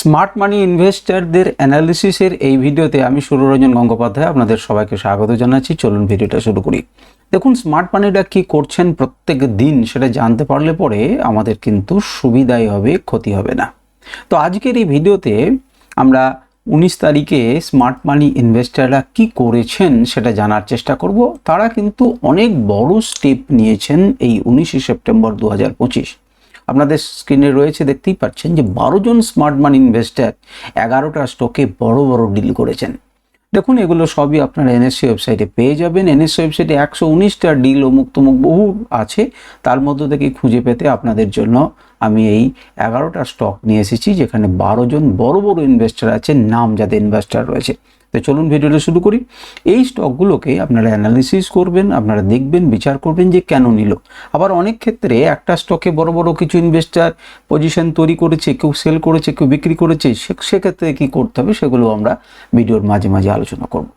Smart মানি ইনভেস্টারদের অ্যানালিসিসের এই ভিডিওতে আমি সুররঞ্জন গঙ্গোপাধ্যায় আপনাদের সবাইকে স্বাগত জানাচ্ছি। চলুন ভিডিওটা শুরু করি। দেখুন স্মার্ট মানিটা কি করছেন প্রত্যেক দিন সেটা জানতে পারলে পরে আমাদের কিন্তু সুবিধাই হবে, ক্ষতি হবে না। তো আজকের এই ভিডিওতে আমরা উনিশ তারিখে স্মার্ট মানি ইনভেস্টাররা কি করেছেন সেটা জানার চেষ্টা করব। তারা কিন্তু অনেক বড় স্টেপ নিয়েছেন এই উনিশে সেপ্টেম্বর দু হাজার পঁচিশ। আপনাদের স্ক্রিনে রয়েছে, দেখতেই পাচ্ছেন যে বারো জন স্মার্ট মানি ইনভেস্টার এগারোটা স্টকে বড় বড় ডিল করেছেন। দেখুন, এগুলো সবই আপনারা এনএসসি ওয়েবসাইটে পেয়ে যাবেন। এনএসসি ওয়েবসাইটে একশো উনিশটা ডিল অমুক তমুক বহু আছে। তার মধ্যে থেকে খুঁজে পেতে আপনাদের জন্য আমি এই এগারোটা স্টক নিয়ে এসেছি, যেখানে বারো জন বড় বড় ইনভেস্টার আছে নাম যাদের ইনভেস্টার রয়েছে। তো চলুন ভিডিওটা শুরু করি। এই স্টকগুলোকে আপনারা অ্যানালিসিস করবেন, আপনারা দেখবেন, বিচার করবেন যে কেন নিল। আবার অনেক ক্ষেত্রে একটা স্টকে বড় বড় কিছু ইনভেস্টার পজিশন তৈরি করেছে, কেউ সেল করেছে, কেউ বিক্রি করেছে সেক্ষেত্রে কী করতে হবে সেগুলো আমরা ভিডিওর মাঝে মাঝে আলোচনা করব।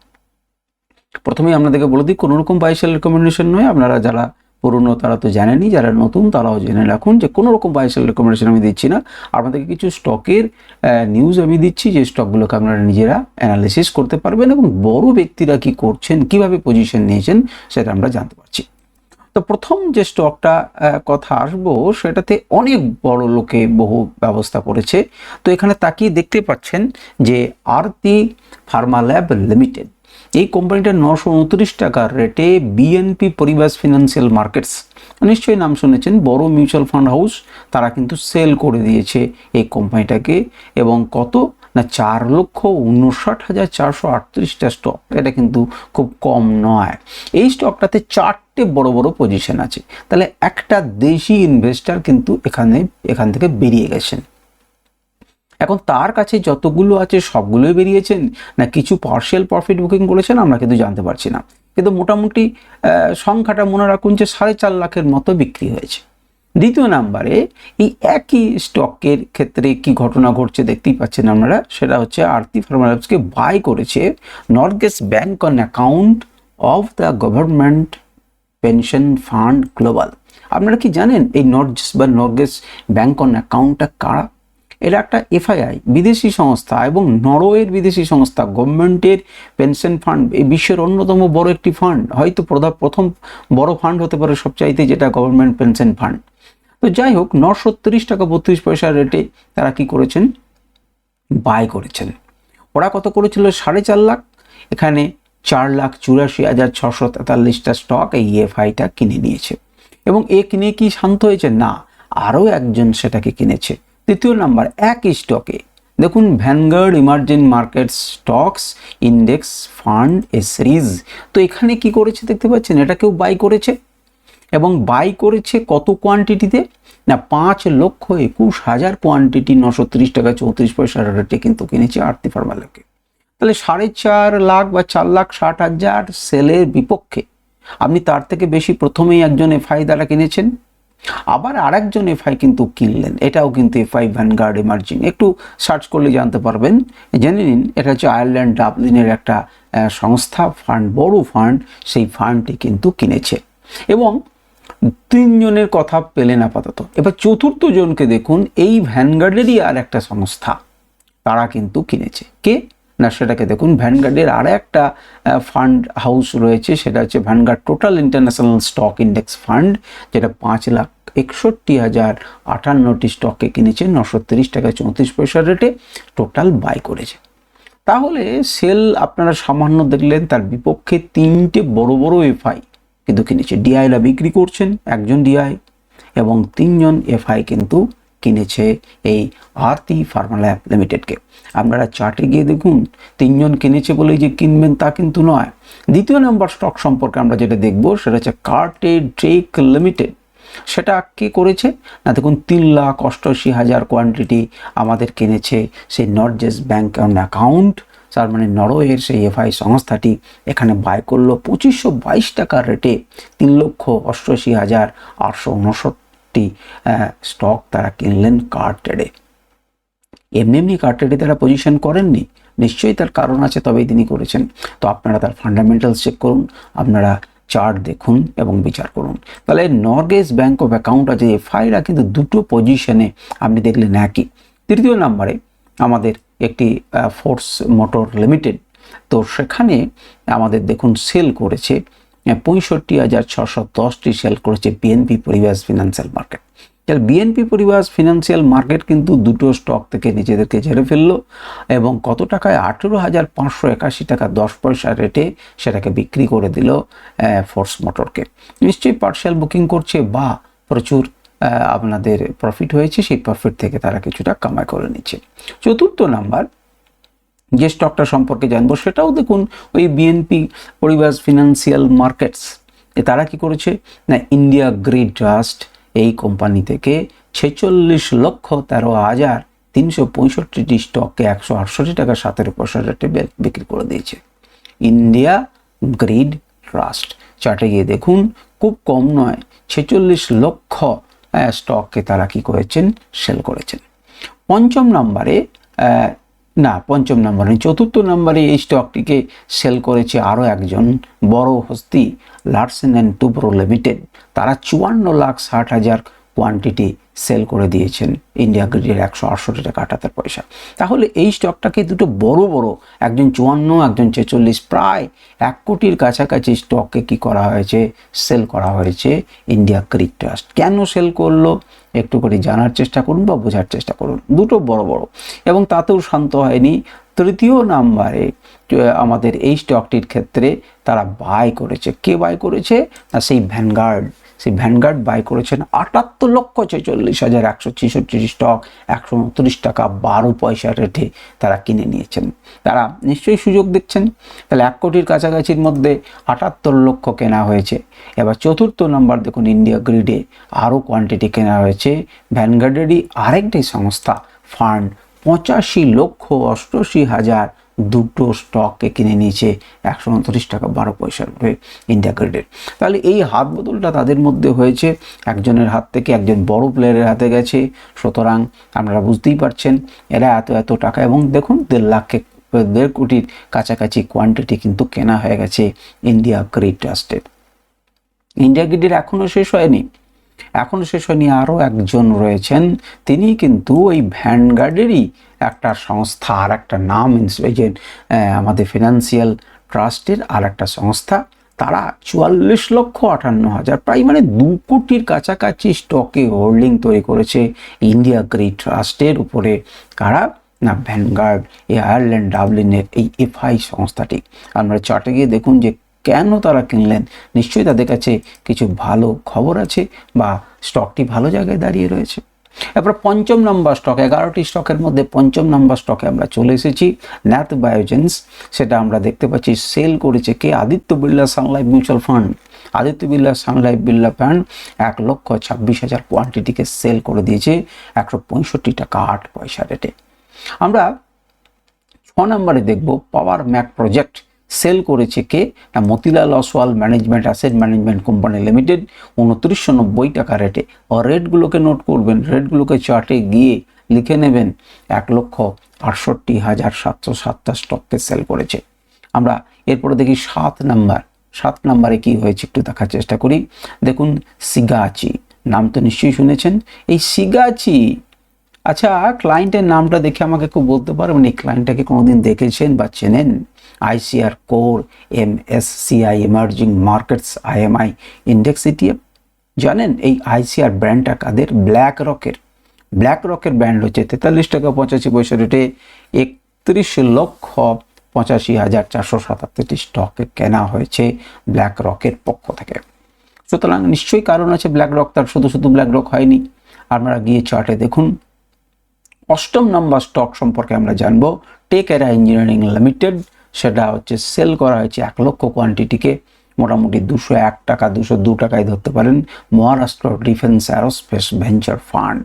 প্রথমেই আপনাদেরকে বলে দিই কোনো রকম বাইসেল রেকমেন্ডেশন নয়। আপনারা যারা পুরনো তারা তো জানেনই যারা নতুন তারাও জেনে রাখুন যে কোনো রকম বাইসেল রেকমেন্ডেশন আমি দিচ্ছি না। আপনাদেরকে কিছু স্টকের নিউজ আমি দিচ্ছি, যে স্টকগুলোকে আপনারা নিজেরা অ্যানালিসিস করতে পারবেন এবং বড় ব্যক্তিরা কি করছেন, কীভাবে পজিশন নিয়েছেন, সেটা আমরা জানতে পারছি। তো প্রথম যে স্টকটা কথা আসব, সেটাতে অনেক বড় লোকে বহু ব্যবস্থা করেছে। তো এখানে তাকিয়ে দেখতে পাচ্ছেন যে আরতি ফার্মা ল্যাব লিমিটেড এই কোম্পানিটা নশো উনত্রিশ টাকার রেটে বিএনপি পরিবেশ ফিনান্সিয়াল মার্কেটস নিশ্চয়ই নাম শুনেছেন, বড় মিউচুয়াল ফান্ড হাউস তারা কিন্তু সেল করে দিয়েছে এই কোম্পানিটাকে। এবং কত? না, চার লক্ষ উনষাট হাজার চারশো আটত্রিশটা স্টক এটা কিন্তু খুব কম নয়। এই স্টকটাতে চারটে বড় বড় পজিশন আছে। তাহলে একটা দেশি ইনভেস্টার কিন্তু এখানে, এখান থেকে বেরিয়ে গেছেন। এখন তার কাছে যতগুলো আছে সবগুলোই বেরিয়েছেন, না কিছু পার্শিয়াল প্রফিট বুকিং করেছেন আমরা কিন্তু জানতে পারছি না। কিন্তু মোটামুটি সংখ্যাটা মনে রাখুন যে সাড়ে চার লাখের মতো বিক্রি হয়েছে। দ্বিতীয় নাম্বারে এই একই স্টকের ক্ষেত্রে কি ঘটনা ঘটছে দেখতেই পাচ্ছেন আপনারা, সেটা হচ্ছে আরতি ফার্মালাবসকে বাই করেছে Norges bank on account of the government pension fund global. আপনারা কি জানেন এই নর্থ বা নর্গেস ব্যাংক অন অ্যাকাউন্টটা কারা এটা একটা এফআইআই, বিদেশি সংস্থা এবং নরওয়ের বিদেশি সংস্থা, গভর্নমেন্টের পেনশন ফান্ড, এই বিশ্বের অন্যতম বড় একটি ফান্ড, হয়তো প্রধা প্রথম বড় ফান্ড হতে পারে সবচাইতে যেটা গভর্নমেন্ট পেনশন ফান্ড। তো যাই হোক, নশো টাকা বত্রিশ পয়সা রেটে তারা কি করেছেন? বাই করেছেন। ওরা কত করেছিল? সাড়ে চার লাখ। এখানে চার লাখ চুরাশি হাজার ছশো তেতাল্লিশটা স্টক এই এফআইটা কিনে নিয়েছে। এবং এ কিনে কি শান্ত হয়েছে? না, আরও একজন সেটাকে কিনেছে। তৃতীয় নাম্বার এক স্টকে দেখুন Vanguard emerging market stocks index fund A series তো এখানে কি করেছে দেখতে পাচ্ছেন? এটা কেউ বাই করেছে। এবং বাই করেছে কত কোয়ান্টিটিতে না, পাঁচ লক্ষ একুশ হাজার কোয়ান্টিটি নশো তিরিশ টাকা, চৌত্রিশ পয়সার রেটে কিন্তু কিনেছে আরতি ফার্মালাকে তাহলে সাড়ে চার লাখ বা চার লাখ ষাট হাজার সেলের বিপক্ষে। আপনি তার থেকে বেশি প্রথমেই একজন এফআই দ্বারা কিনেছেন। আবার আরেকজন এফআই কিন্তু কিনলেন। এটাও কিন্তু এফআই ভ্যানগার্ড এমার্জিং একটু সার্চ করলে জানতে পারবেন। জেনে নিন, এটা হচ্ছে আয়ারল্যান্ড ডাবলিনের একটা সংস্থা ফান্ড বড় ফান্ড সেই ফান্ডটি কিন্তু কিনেছে। এবং তিনজনের কথা পেলেন আপাতত। এবার চতুর্থ জনকে দেখুন, এই ভ্যানগার্ডেরই আর একটা সংস্থা, তারা কিন্তু কিনেছে। কে? না, সেটাকে দেখুন ভ্যানগার্ডের আর একটা ফান্ড হাউস রয়েছে, সেটা হচ্ছে Vanguard total international stock index fund যেটা পাঁচ লাখ একষট্টি হাজার আটান্নটি স্টককে কিনেছে, নশো তিরিশ টাকা চৌত্রিশ পয়সা রেটে টোটাল বাই করেছে। তাহলে সেল আপনারা সামান্য দেখলেন, তার বিপক্ষে তিনটে বড় বড় এফআই কিন্তু কিনেছে। ডিআইরা বিক্রি করছেন, একজন ডিআই এবং তিনজন এফআই কিন্তু কিনেছে এই আরতি ফার্মাল্যাব লিমিটেডকে। আপনারা চার্টে গিয়ে দেখুন, তিনজন কিনেছে বলেই যে কিনবেন তা কিন্তু নয়। দ্বিতীয় নম্বর স্টক সম্পর্কে আমরা যেটা দেখব সেটা হচ্ছে কার্টে ড্রেক লিমিটেড। সেটা কে করেছে? না, দেখুন, তিন লাখ অষ্টআশি হাজার কোয়ান্টিটি আমাদের কিনেছে সেই নর্জেস ব্যাংক অ্যাকাউন্ট। তার মানে নরওয়ের সেই এফআই সংস্থাটি এখানে বাই করল পঁচিশশো বাইশ টাকার রেটে তিন লক্ষ অষ্টআশি হাজার আটশো উনষট্টি স্টক তারা কিনলেন কার ট্রেডে এমনি এমনি কার ট্রেডে তারা পজিশন করেননি। নিশ্চয়ই তার কারণ আছে, তবেই তিনি করেছেন। তো আপনারা তার ফান্ডামেন্টালস চেক করুন, আপনারা চার্ট দেখুন এবং বিচার করুন। তাহলে নর্গেস ব্যাঙ্ক অফ অ্যাকাউন্ট আছে এফআইরা কিন্তু দুটো পজিশনে আপনি দেখলেন একই। তৃতীয় নম্বরে আমাদের একটি ফোর্স মোটর লিমিটেড তো সেখানে আমাদের দেখুন সেল করেছে পঁয়ষট্টি হাজার ছশো দশটি সেল করেছে বিএনপি পরিবেশ ফিনান্সিয়াল মার্কেট তাহলে বিএনপি পরিবার ফিনান্সিয়াল মার্কেট কিন্তু দুটো স্টক থেকে নিজেদেরকে ঝেড়ে ফেলল এবং কত টাকায়? আঠেরো হাজার পাঁচশো একাশি টাকা দশ পয়সা রেটে সেটাকে বিক্রি করে দিল ফোর্স মোটরকে নিশ্চয়ই পার্সিয়াল বুকিং করছে বা প্রচুর আপনাদের প্রফিট হয়েছে, সেই প্রফিট থেকে তারা কিছুটা কামাই করে নিচ্ছে। চতুর্থ নাম্বার যে স্টকটা সম্পর্কে জানব সেটাও দেখুন, ওই বিএনপি পরিবার ফিনান্সিয়াল মার্কেটস এ তারা কি করেছে? না ইন্ডিয়া গ্রিড ট্রাস্ট এই কোম্পানি থেকে ছেচল্লিশ লক্ষ তেরো হাজার তিনশো পঁয়ষট্টিটি স্টককে একশো আটষট্টি টাকা সতেরো পয়সা রেটে বিক্রি করে দিয়েছে। ইন্ডিয়া গ্রিড ট্রাস্ট চার্টে গিয়ে দেখুন, খুব কম নয়, ছেচল্লিশ লক্ষ স্টককে তারা কি করেছেন? সেল করেছেন। পঞ্চম নম্বরে না, পঞ্চম নম্বরে চতুর্থ নম্বরে এই স্টকটিকে সেল করেছে আরও একজন বড় হস্তি লার্সেন অ্যান্ড টুব্রো লিমিটেড তারা চুয়ান্ন লাখ ষাট হাজার কোয়ান্টিটি সেল করে দিয়েছেন ইন্ডিয়া গ্রিডের একশো আটষট্টি টাকা আটাত্তর পয়সা। তাহলে এই স্টকটাকে দুটো বড় বড়, একজন চুয়ান্ন, একজন ছেচল্লিশ, প্রায় এক কোটির কাছাকাছি স্টককে কি করা হয়েছে? সেল করা হয়েছে ইন্ডিয়া গ্রিড ট্রাস্ট কেন সেল করল? একটু করে জানার চেষ্টা করুন বা বোঝার চেষ্টা করুন। দুটো বড় বড়। এবং তাতেও শান্ত হয়নি। তৃতীয় নাম্বারে আমাদের এই স্টকটির ক্ষেত্রে তারা বাই করেছে। কে বাই করেছে? না, সেই ভ্যানগার্ড সেই ভ্যানগার্ড বাই করেছেন আটাত্তর লক্ষ ছেচল্লিশ হাজার একশো ছেষট্টি স্টক একশো উনত্রিশ টাকা, বারো পয়সা রেটে তারা কিনে নিয়েছেন। তারা নিশ্চয়ই সুযোগ দেখছেন। তাহলে এক কোটির কাছাকাছির মধ্যে আটাত্তর লক্ষ কেনা হয়েছে। এবার চতুর্থ নম্বর দেখুন ইন্ডিয়া গ্রিডে আরও কোয়ান্টিটি কেনা হয়েছে। ভ্যানগার্ডেরই আরেকটি সংস্থা ফান্ড পঁচাশি লক্ষ অষ্টআশি হাজার দুটো স্টককে কিনে নিয়েছে একশো উনত্রিশ টাকা, বারো পয়সার উপরে ইন্ডিয়া গ্রেডের তাহলে এই হাত বদলটা তাদের মধ্যে হয়েছে। একজনের হাত থেকে একজন বড় প্লেয়ারের হাতে গেছে। সুতরাং আপনারা বুঝতেই পারছেন, এরা এত এত টাকা এবং দেখুন, দেড় লাখকে দেড় কোটির কাছাকাছি কোয়ান্টিটি কিন্তু কেনা হয়ে গেছে ইন্ডিয়া গ্রিড ট্রাস্টের ইন্ডিয়া গ্রিডের এখনও শেষ হয়নি। এখন শেষ হয়নি, আরও একজন রয়েছেন। তিনি কিন্তু ওই ভ্যানগার্ডেরই একটা সংস্থা, আর একটা নাম যে আমাদের ফিনান্সিয়াল ট্রাস্টের আর একটা সংস্থা। তারা চুয়াল্লিশ লক্ষ আটান্ন হাজার, প্রায় মানে দু কোটির কাছাকাছি স্টকে হোল্ডিং তৈরি করেছে ইন্ডিয়া গ্রিড ট্রাস্টের উপরে। কারা? না, ভ্যানগার্ড এই আয়ারল্যান্ড, ডাবলিনের এই এফআই সংস্থাটি। আমরা চার্টে গিয়ে দেখুন যে কেন তারা কিনলেন? নিশ্চয়ই তাদের কাছে কিছু ভালো খবর আছে বা স্টকটি ভালো জায়গায় দাঁড়িয়ে রয়েছে। এরপর পঞ্চম নম্বর স্টক এগারোটি স্টকের মধ্যে পঞ্চম নম্বর স্টকে আমরা চলে এসেছি। ন্যাথ বায়োজেন্স সেটা আমরা দেখতে পাচ্ছি সেল করেছে কে? Aditya Birla sun life mutual fund Aditya Birla sun life Birla fund এক লক্ষ ছাব্বিশ হাজার কোয়ান্টিটিকে সেল করে দিয়েছে একশো পঁয়ষট্টি টাকা আট পয়সা রেটে আমরা ছ নম্বরে দেখব পাওয়ার ম্যাক প্রজেক্ট সেল করেছে কে? Motilal Oswal management, asset management company limited, উনত্রিশশো নব্বই টাকা রেটে। ও রেটগুলোকে নোট করবেন, রেটগুলোকে চার্টে গিয়ে লিখে নেবেন, এক লক্ষ আটষট্টি হাজার সাতশো সাতটা স্টককে সেল করেছে। আমরা এরপরে দেখি সাত নাম্বার। সাত নাম্বারে কি হয়েছে একটু দেখার চেষ্টা করি। দেখুন, সিগাচি। নাম তো নিশ্চয়ই শুনেছেন। এই সিগাচি আচ্ছা ক্লায়েন্টের নামটা দেখে আমাকে খুব বলতে পারবেন? এই ক্লায়েন্টটাকে কোনোদিন দেখেছেন বা চেনেন? M S CI emerging markets, IMI index ETF. জানেন এই আইসিআর ব্র্যান্ডটা কাদের? ব্ল্যাক রকের। ব্ল্যাক রকের ব্র্যান্ড হচ্ছে তেতাল্লিশ টাকা পঁচাশি পয়সা রেটে একত্রিশ লক্ষ পঁচাশি হাজার চারশো সাতাত্তরটি স্টকে কেনা হয়েছে ব্ল্যাক রকের পক্ষ থেকে। সুতরাং নিশ্চয়ই কারণ আছে ব্ল্যাক রক, তার শুধু শুধু ব্ল্যাক রক হয়নি। আপনারা গিয়ে চার্টে দেখুন। অষ্টম নম্বর স্টক সম্পর্কে আমরা জানব। টেক এরা ইঞ্জিনিয়ারিং লিমিটেড সেটা হচ্ছে সেল করা হয়েছে এক লক্ষ কোয়ান্টিটিকে মোটামুটি দুশো এক টাকা, দুশো দু টাকায় ধরতে পারেন Maharashtra defence aerospace venture fund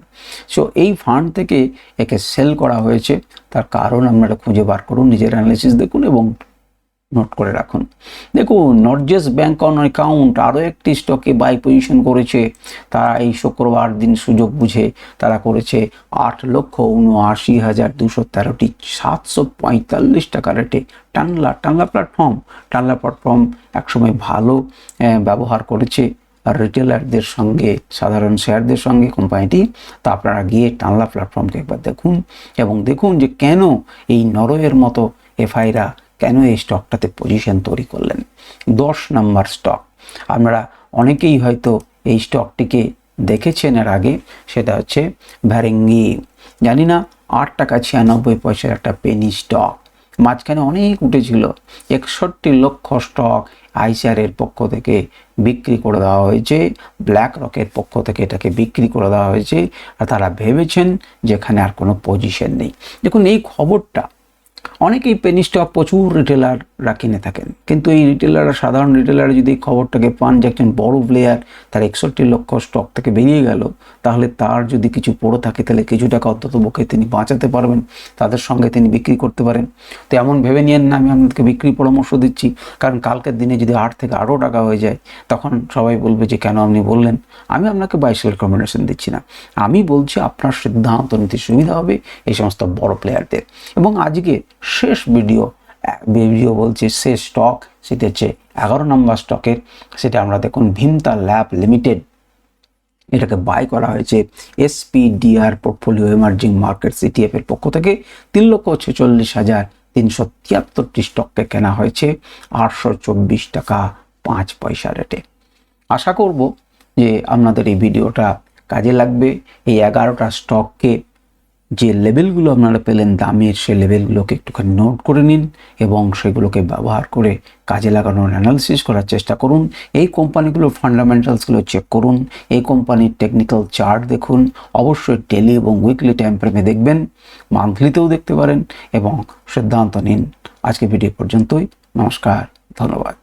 so এই ফান্ড থেকে একে সেল করা হয়েছে। তার কারণ আপনারা খুঁজে বার করুন, নিজের অ্যানালিসিস দেখুন এবং নোট করে রাখুন। দেখুন নর্জেস ব্যাংক অন অ্যাকাউন্ট আরও একটি স্টকে বাই পজিশন করেছে। তারা এই শুক্রবার দিন সুযোগ বুঝে তারা করেছে আট লক্ষ উনআশি হাজার দুশো তেরোটি সাতশো পঁয়তাল্লিশ টাকা রেটে টানলা টানলা প্ল্যাটফর্ম টানলা প্ল্যাটফর্ম একসময় ভালো ব্যবহার করেছে। আর রিটেলারদের সঙ্গে, সাধারণ শেয়ারদের সঙ্গে কোম্পানিটি তা আপনারা গিয়ে টানলা প্ল্যাটফর্মকে একবার দেখুন। এবং দেখুন যে কেন এই নরওয়ের মতো এফআইরা কেন এই স্টকটাতে পজিশন তৈরি করলেন? দশ নাম্বার স্টক আমরা অনেকেই হয়তো এই স্টকটিকে দেখেছেন এর আগে, সেটা হচ্ছে ভ্যারেঙ্গি। জানি না, আট টাকা ছিয়ানব্বই পয়সার একটা পেনি স্টক মাঝখানে অনেক উঠেছিল। একষট্টি লক্ষ স্টক আইসিআরের পক্ষ থেকে বিক্রি করে দেওয়া হয়েছে। ব্ল্যাক রকের পক্ষ থেকে এটাকে বিক্রি করে দেওয়া হয়েছে। আর তারা ভেবেছেন যেখানে আর কোনো পজিশন নেই। দেখুন, এই খবরটা অনেকেই পেনি প্রচুর রিটেলাররা কিনে থাকেন। কিন্তু এই রিটেলাররা সাধারণ রিটেলার যদি খবরটাকে পান যে একজন বড় প্লেয়ার তার একষট্টি লক্ষ স্টক থেকে বেরিয়ে গেল, তাহলে তার যদি কিছু পড়ে থাকে, তাহলে কিছু টাকা অন্তত পক্ষে তিনি বাঁচাতে পারবেন, তাদের সঙ্গে তিনি বিক্রি করতে পারেন। তো এমন ভেবে নিয়েন না, আমি আপনাদেরকে বিক্রি পরামর্শ দিচ্ছি। কারণ কালকের দিনে যদি আট থেকে আরও টাকা হয়ে যায়, তখন সবাই বলবে যে, কেন আপনি বললেন? আমি আপনাকে বাইসেল রেকমেন্ডেশন দিচ্ছি না। আমি বলছি, আপনার সিদ্ধান্ত নিতে সুবিধা হবে এই সমস্ত বড় প্লেয়ারদের এবং আজকে শেষ ভিডিও ভিডিও বলছি, সে স্টক সেটা হচ্ছে এগারো নম্বর স্টকের সেটা আমরা দেখুন ভীমতা ল্যাব লিমিটেড, এটাকে বাই করা হয়েছে SPDR portfolio emerging market ETF এর পক্ষ থেকে। তিন লক্ষ ছেচল্লিশ হাজার তিনশো তিয়াত্তরটি স্টককে কেনা হয়েছে, আটশো চব্বিশ টাকা পাঁচ পয়সা রেটে। আশা করব যে আপনাদের এই ভিডিওটা কাজে লাগবে। এই এগারোটা স্টককে যে লেভেলগুলো আপনারা পেলেন, দামের সেই লেভেলগুলোকে একটুখানি নোট করে নিন এবং সেগুলোকে ব্যবহার করে কাজে লাগানোর অ্যানালিসিস করার চেষ্টা করুন। এই কোম্পানিগুলোর ফান্ডামেন্টালসগুলো চেক করুন। এই কোম্পানির টেকনিক্যাল চার্ট দেখুন। অবশ্যই ডেলি এবং উইকলি টাইম ফ্রেমে দেখবেন মান্থলিতেও দেখতে পারেন এবং সিদ্ধান্ত নিন। আজকে ভিডিও পর্যন্তই। নমস্কার, ধন্যবাদ।